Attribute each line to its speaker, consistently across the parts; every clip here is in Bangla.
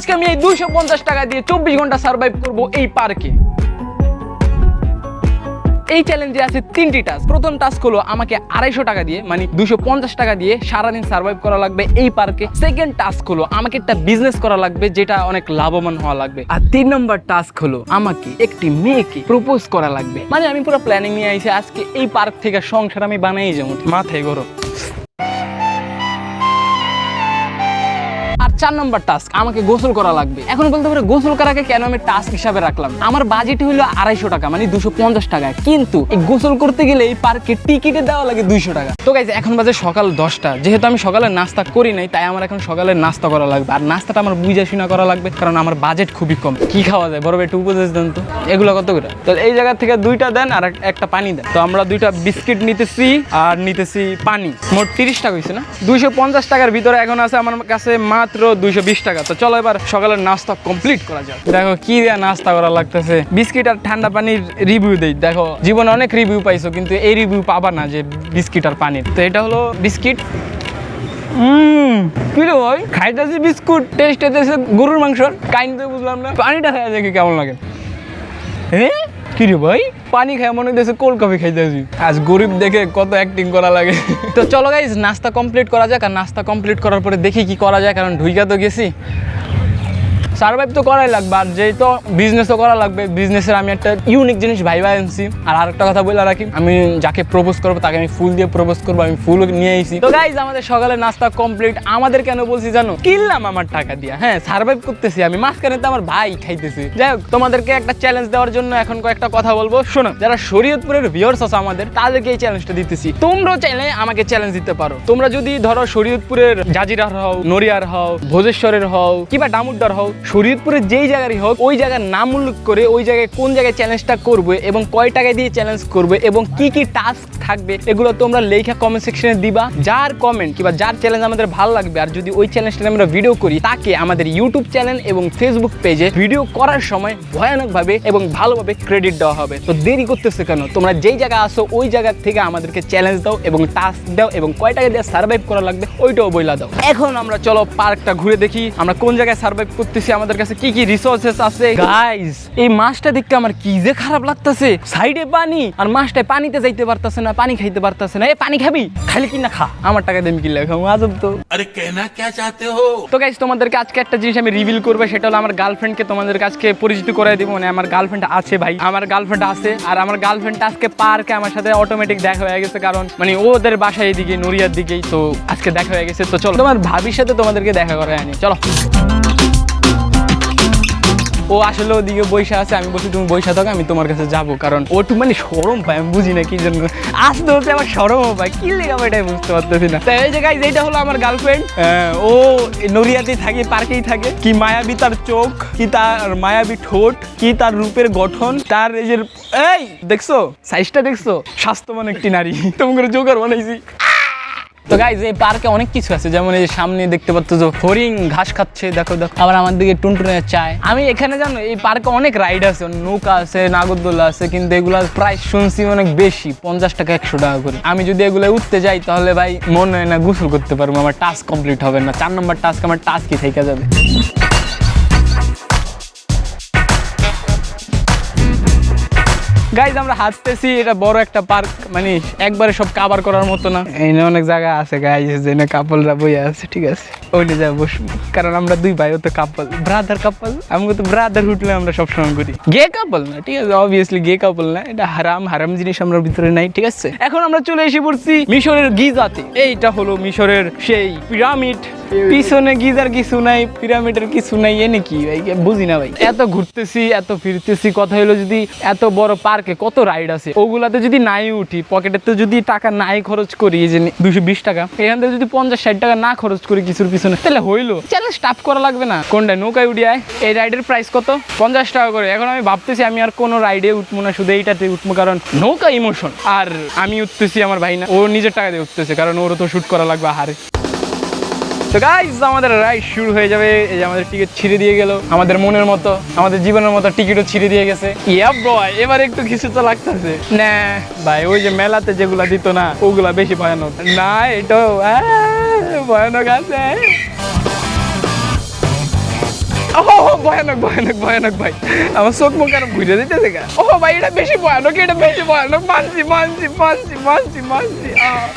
Speaker 1: আজকে আমি এই দুইশো পঞ্চাশ টাকা দিয়ে চব্বিশ ঘণ্টা সার্ভাইভ করব এই পার্কে এই চ্যালেঞ্জে আছে তিনটি টাস্ক প্রথম টাস্ক হলো আমাকে আড়াইশো টাকা দিয়ে মানে দুশো পঞ্চাশ টাকা দিয়ে সারাদিন সার্ভাইভ করা লাগবে এই পার্কে সেকেন্ড টাস্ক হলো আমাকে একটা বিজনেস করা লাগবে যেটা অনেক লাভবান হওয়া লাগবে। আর তিন নম্বর টাস্ক হলো আমাকে একটি মেয়েকে প্রপোজ করা লাগবে। মানে আমি পুরো প্ল্যানিং নিয়ে আইছি, আজকে এই পার্ক থেকে সংসার আমি বানাই যাব। মাথায় গরম। চার নম্বর টাস্ক আমাকে গোসল করা লাগবে। এখন বলতে পারে, গোসল করাকে কেন আমি টাস্ক হিসাবে রাখলাম? আমার বাজেট হলো আড়াইশো টাকা মানে দুশো পঞ্চাশ টাকা। কিন্তু এই গোসল করতে গেলে এই পার্কে টিকিটে দেওয়া লাগে দুইশো টাকা। তো গাইজ এখন বাজে সকাল দশটা। যেহেতু আমি সকালে নাস্তা করি নাই, তাই আমার এখন সকালে নাস্তা করা লাগবে। আর নাস্তাটা আমার বুঝে শুনা করা লাগবে, কারণ আমার বাজেট খুবই কম। কি খাওয়া যায়? বড় একটু উপদেশ দেন তো। এগুলো কত করে? তো এই জায়গা থেকে দুইটা দেন আর একটা পানি দেন। তো আমরা দুইটা বিস্কিট নিতেছি আর নিতেছি পানি। মোট তিরিশ টাকা হয়েছে না? দুইশো পঞ্চাশ টাকার ভিতরে এখন আছে আমার কাছে মাত্র দুইশো বিশ টাকা। তো চলো এবার সকালের নাস্তা কমপ্লিট করা যাক। দেখো কি নাস্তা করা লাগতেছে। বিস্কিট আর ঠান্ডা পানির রিভিউ দেই। দেখো, জীবনে অনেক রিভিউ পাইছো, কিন্তু এই রিভিউ পাবা না যে বিস্কিট আর পানির। তো এটা হলো বিস্কিট। ভাই? খাইতেছি বিস্কুট গরুর মাংসর। কাইন্ড তো বুঝলাম না। পানিটা খাই দেখি কেমন লাগে। হ্যাঁ কি রে ভাই? পানি খাই মনে হইতেছে কোল্ড কফি খাইতেছি। আজ গরিব দেখে কত অ্যাক্টিং করা লাগে। তো চলো গাইজ নাস্তা কমপ্লিট করা যাক, আর নাস্তা কমপ্লিট করার পরে দেখি কি করা যায়, কারণ ঢুইকা তো গেছি। সার্ভাইভ তো করাই লাগবে আর যেই তো বিজনেসও করা লাগবে বিজনেসের আমি একটা ইউনিক জিনিস ভাইবা আনছি। আর আরেকটা কথা বলে রাখি, আমি যাকে প্রপোজ করব, তাকে আমি ফুল দিয়ে প্রপোজ করব, আমি ফুল নিয়ে এসেছি তো গাইজ আমাদের সকালে নাস্তা কমপ্লিট আমাদের কেন বলছি জানো? কিনলাম আমার টাকা দিয়া হ্যাঁ সার্ভাইভ করতেছি আমি, মাঝখানে তো আমার ভাই খাইতেছি। যাই হোক, তোমাদেরকে একটা চ্যালেঞ্জ দেওয়ার জন্য এখন কয়েকটা কথা বলব। শোনো, যারা শরীয়তপুরের ভিউয়ার্স আছে আমাদের, তাদেরকে এই চ্যালেঞ্জটা দিতেছি। তোমরাও চাইলে আমাকে চ্যালেঞ্জ দিতে পারো। তোমরা যদি ধরো শরীয়তপুরের জাজিরার হও, নড়িয়ার হও, ভোজেশ্বরের হও, কিংবা ডামুড্ডার হও শরীয়তপুরের যেই জায়গারই হোক, ওই জায়গার নাম উল্লেখ করে ওই জায়গায় কোন জায়গায় চ্যালেঞ্জটা করবে এবং কয় টাকা দিয়ে চ্যালেঞ্জ করবে এবং কি কি টাস্ক থাকবে, এগুলো তোমরা লেখা কমেন্ট সেকশনে দিবা। যার কমেন্ট কিংবা যার চ্যালেঞ্জ আমাদের ভালো লাগবে আর যদি ওই চ্যালেঞ্জটা আমরা ভিডিও করি, তাকে আমাদের ইউটিউব চ্যানেল এবং ফেসবুক পেজে ভিডিও করার সময় ভয়ানকভাবে এবং ভালোভাবে ক্রেডিট দেওয়া হবে। তো দেরি করতেছে কেন? তোমরা যেই জায়গায় আসো ওই জায়গা থেকে আমাদেরকে চ্যালেঞ্জ দাও এবং টাস্ক দাও এবং কয় টাকা দিয়ে সার্ভাইভ করা লাগবে, ওইটাও বইলা দাও। এখন আমরা চলো পার্কটা ঘুরে দেখি, আমরা কোন জায়গায় সার্ভাইভ করতেছি আমাদের কাছে কি কি রিসোর্সেস আছে? গাইস এই মাছটা দেখতে আমার কি যে খারাপ লাগতেছে। সাইডে পানি আর মাছটা পানিতে যাইতে পারতেছে না পানি খাইতে পারতেছে না। এ পানি খাবি? খালি কি না খা। আমার টাকা দিয়ে কি কিনলে আজব তো।
Speaker 2: আরে কেনা কে চাতে হো?
Speaker 1: তো গাইস তোমাদেরকে আজকে একটা জিনিস আমি রিভিল করবে সেটা হলো আমার গার্লফ্রেন্ডকে তোমাদের কাছে পরিচিত করে দেবো। মানে আমার গার্লফ্রেন্ড আছে ভাই। আমার গার্লফ্রেন্ড আছে আর আমার গার্লফ্রেন্ড আজকে পার্কে আমার সাথে অটোমেটিক দেখা হয়ে গেছে কারণ মানে ওদের বাসায় এদিকে নড়িয়ার দিকেই তো আজকে দেখা হয়ে গেছে। তো চলো তোমার ভাবির সাথে তোমাদেরকে দেখা করায় আনি। চলো। ও আসলে ওদিকে বৈশা আছে, আমি বলছি, তুমি বৈশা থাকো, আমি তোমার কাছে যাব। কারণ ও একটু মানে সরম পায় আমি বুঝি না কি জন্য। আসতে হচ্ছে আমার সরমও পায় কি লেগে আমি এটাই বুঝতে পারতেছি না। তাই এই জায়গায় এইটা হলো আমার গার্লফ্রেন্ড ও নড়িয়াতেই থাকে, পার্কেই থাকে। কি মায়াবী তার চোখ, কি তার মায়াবী ঠোঁট, কি তার রূপের গঠন, তার এই যে, এই, দেখছ? সাইজটা দেখছ? স্বাস্থ্যবান একটি নারী। তোমাকে জোগাড় বানাইছি। তো গাইজ এই পার্কে অনেক কিছু আছে। যেমন এই সামনে দেখতে পাচ্ছ যে হরিণ ঘাস খাচ্ছে, দেখো দেখো। আবার আমার দিকে টুনটুনে চায়। আমি এখানে জানো, এই পার্কে অনেক রাইড আছে, নৌকা আছে, নাগরদোলা আছে, কিন্তু এগুলার প্রায় শুনছি অনেক বেশি, পঞ্চাশ টাকা, একশো টাকা করে। আমি যদি এগুলো উঠতে যাই, তাহলে ভাই মনে হয় না গোসল করতে পারব, আমার টাস্ক কমপ্লিট হবে না। চার নম্বর টাস্ক আমার টাস্কই থেকে যাবে। গাইজ আমরা হাঁটতেছি, এটা বড় একটা পার্ক মানে একবারে সব কাভার করার মতো না। এনে অনেক জায়গা আছে গাইজ যেনে কাপলরা বই আছে, ঠিক আছে? ওইটা যা বসবো। কারণ আমরা দুই ভাই, ও তো কাপল ব্রাদার কাপল আমাকে তো ব্রাদার হুটলে আমরা সবসময় করি গে কাপল না, ঠিক আছে? অবভিয়াসলি গে কাপল না, এটা হারাম হারাম জিনিস আমরা ভিতরে নাই, ঠিক আছে? এখন আমরা চলে এসে পড়ছি মিশরের গিজাতে। এইটা হলো মিশরের সেই পিরামিড পিছনে গিজার কিছু নাই, পিরামিডের কিছু নাই এনে কি ভাই? বুঝি না ভাই। এত ঘুরতেছি, এত ফিরতেছি, কথা হলো যদি এত বড় পার্কে কত রাইড আছে? ওগুলাতে যদি নাই উঠি পকেটেতে যদি টাকা নাই খরচ করি, এই যে দুশো বিশ টাকা, এখান থেকে যদি পঞ্চাশ ষাট টাকা না খরচ করি কিছুর পিছনে, তাহলে হইল। চ্যালেঞ্জ স্টাফ করা লাগবে না। কোনটা নৌকায় উঠিয়ায় এই রাইডের প্রাইস কত? পঞ্চাশ টাকা করে। এখন আমি ভাবতেছি আমি আর কোনো রাইডে উঠবো না, শুধু এইটাতে উঠবো, কারণ নৌকা ইমোশন আর আমি উঠতেছি আমার ভাই না, ও নিজের টাকা দিয়ে উঠতেছে, কারণ ওরও তো শুট করা লাগবে হারে তো গাইজ আমাদের রাইড শুরু হয়ে যাবে। এই যে আমাদের টিকিট ছিঁড়ে দিয়ে গেল। আমাদের মনের মতো, আমাদের জীবনের মতো টিকিটও ছিঁড়ে দিয়ে গেছে। ইয়া বয় এবার একটু কিছু তো লাগতেছে। না ভাই, ওই যে মেলাতে যেগুলা দিত না, ওগুলা বেশি ভয়ানক। না, এটাও ভয়ানক আছে। ভয়ানক ভয়ানক ভয়ানক ভাই। আমার চোখ মুখ কেন ঘুরে দিতেছে গা। ও ভাই, এটা বেশি ভয়ানক, এটা বেশি ভয়ানক। মানছি মানছি মানছি মানছি মানছি।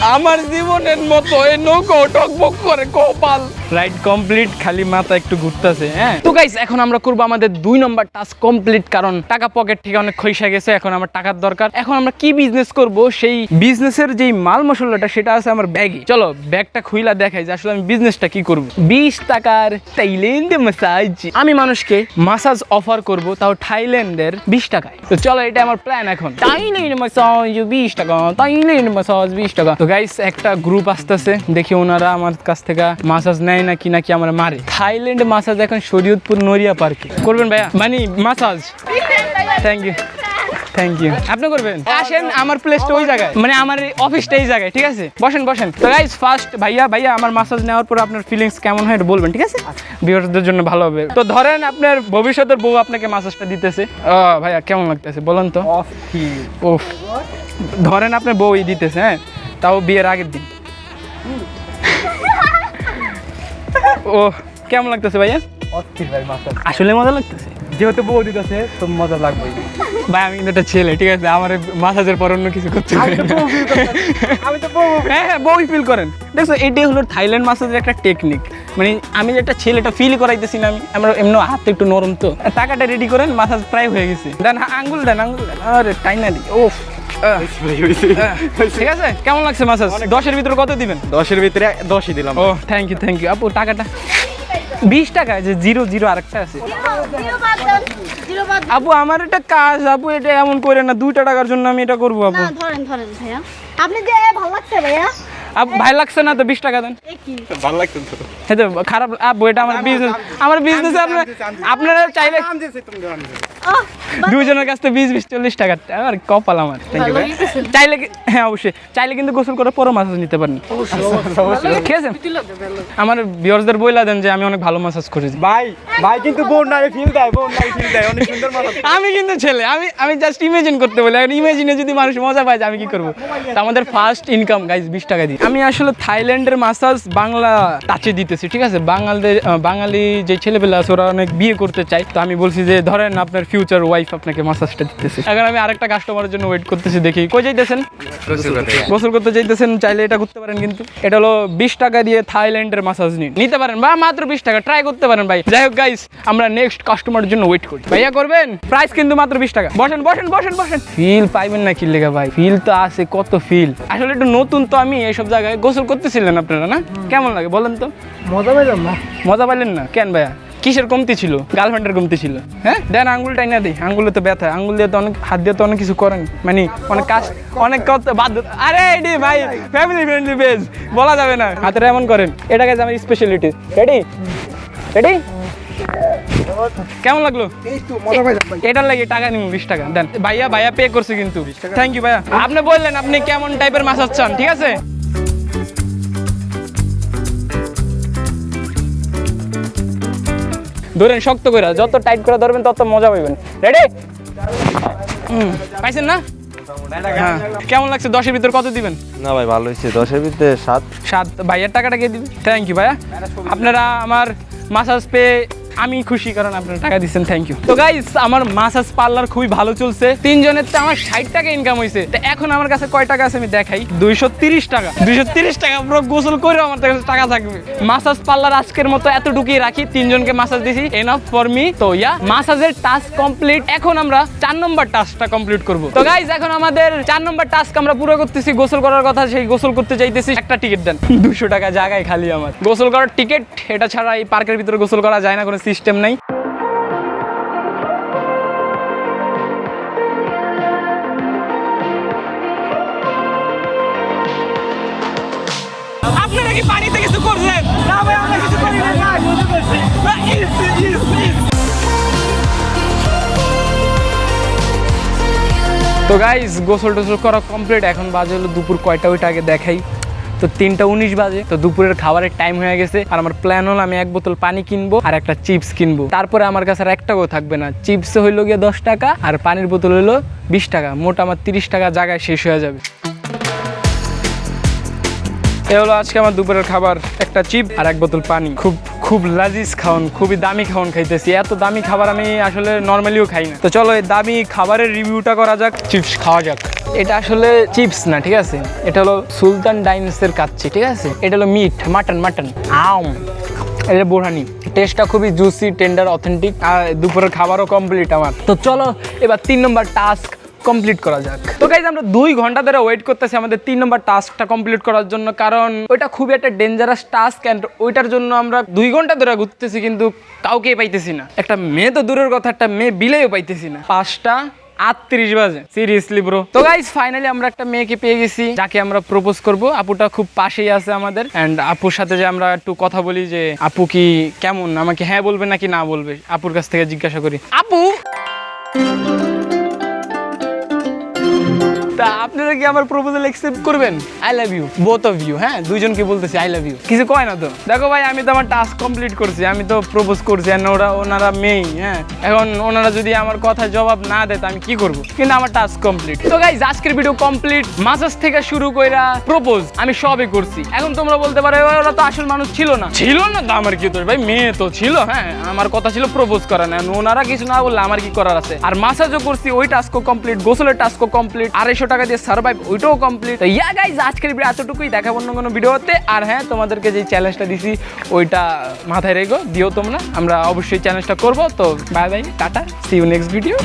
Speaker 1: আমার জীবনের মতো এই নৌকো টকবক করে কপাল। রাইড কমপ্লিট খালি মাথা একটু ঘুরতেছে হ্যাঁ? তো গাইস এখন আমরা করব আমাদের দুই নম্বর টাস্ক কমপ্লিট কারণ টাকা পকেট থেকে অনেক খইসা গেছে, এখন আমার টাকার দরকার। এখন আমরা কি বিজনেস করব? সেই বিজনেসের যেই মাল মশলাটা, সেটা আছে আমার ব্যাগে চলো ব্যাগটা খুইলা দেখাই যে আসলে আমি বিজনেসটা কি করব। বিশ টাকার থাইল্যান্ডে মাসাজ আমি মানুষকে মাসাজ অফার করব, তাও থাইল্যান্ডের বিশ টাকায়। তো চলো, এটা আমার প্ল্যান এখন। থাইল্যান্ড মাসাজ বিশ টাকা থাইল্যান্ড মাসাজ বিশ টাকা। তো গাইস একটা গ্রুপ আসতেছে, দেখি ওনারা আমার কাছ থেকে মাসাজ নেয়। নাকি নাকি আমার মারে? থাইল্যান্ড মাসাজ এখন শরীয়তপুর নড়িয়া পার্কে। করবেন ভাইয়া? মানে massage. Thank you thank you আপনি করবেন? আসেন আমার প্লেসটা ওই জায়গায়। মানে আমার অফিসটা এই জায়গায় ঠিক আছে? বসেন বসেন। তো গাইজ ফার্স্ট ভাইয়া ভাইয়া আমার মাসাজ নেওয়ার পর আপনার ফিলিংস কেমন হয় বলবেন ঠিক আছে? ভিউয়ারদের জন্য ভালো হবে। তো ধরেন আপনার ভবিষ্যতের বউ আপনাকে মাসাজটা দিতেছে। ও ভাইয়া কেমন লাগতেছে? বলেন তো। ও ধরেন আপনার বউই দিতেছে হ্যাঁ? তাও বিয়ের আগের দিন। ও কেমন লাগতেছে ভাইয়া?
Speaker 3: অস্থির ভাই মাথা
Speaker 1: আসলে মজা লাগতেছে?
Speaker 3: যেহেতু বউ দিতেছে তো মজা লাগবেই।
Speaker 1: ভাই আমি কিন্তু একটা ছেলে ঠিক আছে? আমার মাসাজের পর অন্য কিছু করতে
Speaker 3: আমি তো। বউ আমি তো বউ।
Speaker 1: হ্যাঁ হ্যাঁ বউই ফিল করেন। দেখছ এটাই হলো থাইল্যান্ড মাসাজের একটা টেকনিক মানে আমি যে একটা ছেলেটা ফিল করাইতেছি না আমি আমার এমনি হাত একটু নরম তো। টাকাটা রেডি করেন মাসাজ প্রায় হয়ে গেছে। দেন আঙ্গুল দেন আঙ্গুল দেন। আরে টাইনা দি ও ঠিক আছে? কেমন লাগছে মাসাজ দশের ভিতরে কত দিবেন?
Speaker 3: দশের ভিতরে দশই দিলাম।
Speaker 1: ও থ্যাংক ইউ থ্যাংক ইউ আপু টাকাটা? বিশ টাকা যে জিরো জিরো আরেকটা আছে। আপু আমার এটা কাজ আপু এটা এমন করে না দুইটা টাকার জন্য আমি এটা করব আপু।
Speaker 4: না ধরেন ধরেন ভাইয়া। আপনি যে ভালো লাগছে ভাইয়া?
Speaker 1: ভাই লাগছে না তো বিশ টাকা দেন।
Speaker 4: এ
Speaker 3: ভালো লাগতো তো।
Speaker 1: খারাপ আপু এটা আমার বিজনেস আমার বিজনেস আপনার আপনারা চাইলে দুজনের কাছ থেকে বিশ বিশ চল্লিশ টাকা। আর কপাল আমার থ্যাংক ইউ চাইলে হ্যাঁ অবশ্যই। চাইলে কিন্তু গোসল করার পরও মাসাজ নিতে পারেন। খেয়েছেন? আমার ভিউয়ার্সদের বইলা দেন যে আমি অনেক ভালো মাসাজ করেছি।
Speaker 3: ভাই ভাই কিন্তু বউ নাই ফিল দেয় বউ নাই ফিল দেয় অনেক সুন্দর
Speaker 1: আমি কিন্তু ছেলে আমি আমি জাস্ট ইমেজিন করতে বলি। আর ইমেজিনে যদি মানুষ মজা পায় যে আমি কি করব? তা আমাদের ফার্স্ট ইনকাম গাইজ বিশ টাকা দিই আমি আসলে থাইল্যান্ডের মাসাজ বাংলা টাচে দিতেছি ঠিক আছে? বাঙালদের বাঙালি যে ছেলেপেলে আছে ওরা অনেক বিয়ে করতে চায়। তো আমি বলছি যে ধরেন আপনার ফিউচার ওয়াইফ আপনাকে মাসাজটা দিতেছে। এখন আমি আরেকটা কাস্টমারের জন্য ওয়েট করতেছি দেখি। কই যাইতেছেন? গোসল করতে চাইতেছেন চাইলে এটা করতে পারেন কিন্তু। এটা হলো বিশ টাকা দিয়ে থাইল্যান্ডের মাসাজ নিন। নিতে পারেন বা মাত্র বিশ টাকা। ট্রাই করতে পারেন ভাই। যাই হোক গাইস আমরা নেক্সট কাস্টমারের জন্য ওয়েট করি ভাইয়া করবেন? প্রাইস কিন্তু মাত্র বিশ টাকা। বসেন বসেন বসেন বসেন। ফিল পাইবেন না কি লেগে ভাই। ফিল তো আছে কত ফিল আসলে একটু নতুন তো আমি এইসব জায়গায় গোসল করতেছিলেন আপনারা না? কেমন লাগে বলেন তো?
Speaker 3: মজা পেলাম না।
Speaker 1: মজা পাইলেন না? কেন ভাইয়া? কিসের কমতি ছিল? গার্লফ্রেন্ডের কমতি ছিল। হ্যাঁ? দেন আঙ্গুলটাই না দিই। আঙ্গুলে তো ব্যথা আঙ্গুল দিয়ে তো অনেক হাত দিয়ে তো অনেক কিছু করেন। মানে অনেক কাজ অনেক কত বাধ্য আরে এডি ভাই ফ্যামিলি ফ্রেন্ডলি পেজ বলা যাবে না। হাতের এমন করেন। এটা গেছে আমার স্পেশালিটি রেডি রেডি কেমন লাগল? এটার লাগে টাকা নিব বিশ টাকা। দেন ভাইয়া ভাইয়া পে করছে কিন্তু। থ্যাংক ইউ ভাইয়া। আপনি বললেন আপনি কেমন টাইপের মাসাজ চান ঠিক আছে? ধরেন শক্ত করে যত টাইট করে ধরবেন তত মজা পাইবেন। রেডি পাইছেন না? হ্যাঁ। কেমন লাগছে? দশের ভিতর কত দিবেন?
Speaker 5: না ভাই ভালো হয়েছে। দশের ভিতরে সাত।
Speaker 1: সাত। ভাইয়ের টাকাটা কে দিবেন থ্যাংক ইউ ভাইয়া। আপনারা আমার মাসাজ পেয়ে আমি খুশি কারণ আপনারা টাকা দিচ্ছেন থ্যাংক ইউ তো গাইস আমার মাসাজ পার্লার খুবই ভালো চলছে। তিনজনের তো আমার ষাট টাকা ইনকাম হয়েছে। তো এখন আমার কাছে কয় টাকা আছে আমি দেখাই। দুইশো টাকা। দুইশো তিরিশ টাকা পুরো গোসল করে আমার কাছে টাকা থাকবে। মাসাজ পার্লার আজকের মতো এতটুকুই রাখি, তিনজনকে মাসাজ দিছি। এনাফ ফর মি তো ইয়া মাসাজের টাস্ক কমপ্লিট এখন আমরা চার নম্বর টাস্কটা কমপ্লিট করব। তো গাইস এখন আমাদের চার নম্বর টাস্ক আমরা পুরো করতেছি। গোসল করার কথা, সেই গোসল করতে চাইতেছি একটা টিকিট দেন। দুশো টাকা জায়গায় খালি আমার। গোসল করার টিকিট এটা ছাড়া এই পার্কের ভিতরে গোসল করা যায় না কোনো সিস্টেম নাই। আপনারা কি পানিতে কিছু করছেন না ভাই আমরা কিছু করি না তো গাইস গোসল টোসল করা কমপ্লিট এখন বাজে হলো দুপুর কয়টা ওইটা আগে দেখাই। তো তিনটা উনিশ বাজে, তো দুপুরের খাবারের টাইম হয়ে গেছে। আর আমার প্ল্যান হলো আমি এক বোতল পানি কিনবো আর একটা চিপস কিনবো। তারপরে আমার কাছে আর এক টাকাও থাকবে না। চিপস হইল গিয়ে দশ টাকা আর পানির বোতল হইল বিশ টাকা। মোট আমার তিরিশ টাকা জায়গায় শেষ হয়ে যাবে। এ হলো আজকে আমার দুপুরের খাবার। একটা চিপ আর এক বোতল পানি। খুব খুব লাজিজ খাওয়ান খুবই দামি খাওয়ান খাইতেছি। এত দামি খাবার আমি আসলে নর্মালিও খাই না। তো চলো এই দামি খাবারের রিভিউটা করা যাক। চিপস খাওয়া যাক। এটা আসলে চিপস না, ঠিক আছে? এটা হলো সুলতান ডাইনসের কাচ্চি, ঠিক আছে? এটা হলো মিট, মাটন মাটন। আম। এটা বোরহানি। টেস্টটা খুবই জুসি টেন্ডার অথেন্টিক আর দুপুরের খাবারও কমপ্লিট আমার। তো চলো, এবার তিন নম্বর টাস্ক কমপ্লিট করা যাক। তো গাইজ আমরা দুই ঘণ্টা ধরে ওয়েট করতেছি আমাদের তিন নম্বর টাস্কটা কমপ্লিট করার জন্য, কারণ ওইটা খুবই একটা ডেঞ্জারাস টাস্ক অ্যান্ড ওইটার জন্য আমরা দুই ঘণ্টা ধরে ঘুরতেছি, কিন্তু কাউকেই পাইতেছি না। একটা মেয়ে তো দূরের কথা, একটা মেয়ে বিলেও পাইতেছি না। পাঁচটা আটত্রিশ বাজে। সিরিয়াসলি ব্রো তো গাইজ ফাইনালি আমরা একটা মেয়েকে পেয়ে গেছি, যাকে আমরা প্রপোজ করব। আপুটা খুব পাশেই আছে আমাদের। অ্যান্ড আপুর সাথে যে আমরা একটু কথা বলি যে, আপু কি কেমন? আমাকে হ্যাঁ বলবে নাকি না বলবে? আপুর কাছ থেকে জিজ্ঞাসা করি। আপু! তা আপনারা কি আমার প্রপোজাল অ্যাকসেপ্ট করবেন? I love you both of you হ্যাঁ? বলতেছি আই লাভ ইউ কিছু কয় না তো? দেখো ভাই, আমি তো আমার টাস্ক কমপ্লিট করছি, আমি তো প্রপোজ করছি ওরা, ওনারা হ্যাঁ? এখন ওনারা যদি আমার কথা জবাব না দেয় আমি কি করব? কিন্তু আমার টাস্ক কমপ্লিট তো গাইজ আজকের ভিডিও কমপ্লিট মাসাজ থেকে শুরু কইরা প্রপোজ আমি সবই করছি। এখন তোমরা বলতে পারো ওরা তো আসল মানুষ ছিল না। ছিল না তো আমার কি দোষ ভাই? মেয়ে তো ছিল হ্যাঁ? আমার কথা ছিল প্রপোজ করা, না, ওনারা কিছু না বললে আমার কি করার আছে? আর মাসাজও করছি, ওই টাস্কও কমপ্লিট গোসলের টাস্কও কমপ্লিট আড়াইশো টাকা দিয়ে সার্ভাইভ ওইটাও কমপ্লিট তো ইয়া গাইজ আজকের ভিডিও এতটুকুই, দেখাবো অন্য কোনো ভিডিওতে আর হ্যাঁ তোমাদেরকে যে চ্যালেঞ্জটা দিছি, ওইটা মাথায় রেখো, দিও তোমরা। আমরা অবশ্যই চ্যালেঞ্জটা করব। তো bye bye tata see you next video